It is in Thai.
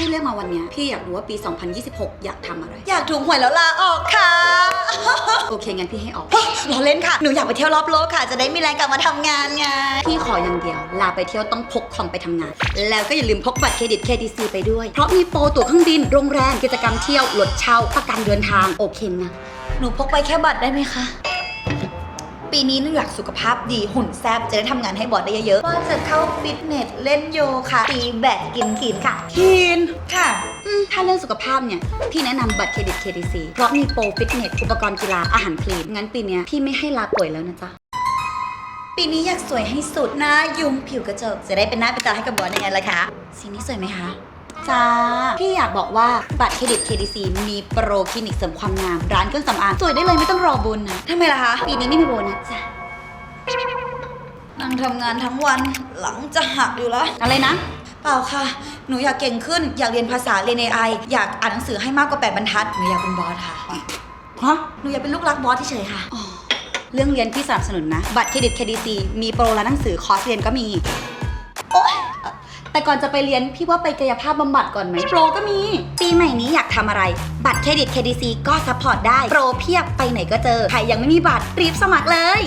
ที่เลือกมาวันเนี้ยพี่อยากรู้ว่าปี 2026 อยากทำอะไร อยากถูกหวยแล้วลาออกค่ะ โอเคงั้นพี่ให้ออกล้อเล่นค่ะ หนูอยากไปเที่ยวรอบโลกค่ะ จะได้มีแรงกลับมาทำงานไง พี่ขออย่างเดียว ลาไปเที่ยวต้องพกคอมไปทำงาน แล้วก็อย่าลืมพกบัตรเครดิต KTC ไปด้วย เพราะมีโปรตั๋วเครื่องบิน โรงแรม กิจกรรมเที่ยวรถเช่า ประกันเดินทาง โอเคนะ หนูพกไปแค่บัตรได้ไหมคะ ปีนี้หนูอยากสุขภาพดีหุ่นแซบจะได้ทำงานให้บอสได้เยอะๆว่าจะเข้าฟิตเนสเล่นโยคะตีแบดกินขีนค่ะทีน ค่ะอืมถ้าเรื่องสุขภาพเนี่ย พี่แนะนำบัตรเครดิต KTC เพราะมีโปรฟิตเนส อุปกรณ์กีฬา อาหารคลีน งั้นปีเนี้ยพี่ไม่ให้ลาป่วยแล้วนะจ๊ะ ปีนี้อยากสวยให้สุดหน้ายุ่งผิวกระจก จะได้เป็นหน้าเป็นตาให้กับบอสยังไงล่ะคะสีนี้สวยไหมคะ จ้า พี่อยากบอกว่าบัตรเครดิต KTC มีโปรคลินิกเสริมความงาม ร้านเครื่องสำอางสวยได้เลยไม่ต้องรอบุญนะทำไมล่ะคะ ปีนี้ไม่มีโบนัสจ้ะนั่งทำงานทั้งวันหลังจะหักอยู่แล้ว อะไรนะ เปล่าค่ะ หนูอยากเก่งขึ้น อยากเรียนภาษาเรียน AI อยากอ่านหนังสือให้มากกว่า8บรรทัด หนูอยากเป็นบอสค่ะ ฮะ หนูอยากเป็นลูกรักบอสเฉยๆค่ะ เรื่องเรียนพี่สนับสนุนนะ บัตรเครดิต KTC มีโปรร้านหนังสือคอร์สเรียนก็มีโอ๊ยเอ่อ แต่ก่อนจะไปเรียนพี่ว่าไปกายภาพบำบัดก่อนไหมโปรก็มี ปีใหม่นี้อยากทำอะไร บัตรเครดิต KDC ก็ซัพพอร์ตได้ โปรเพียบไปไหนก็เจอ ใครยังไม่มีบัตรรีบสมัครเลย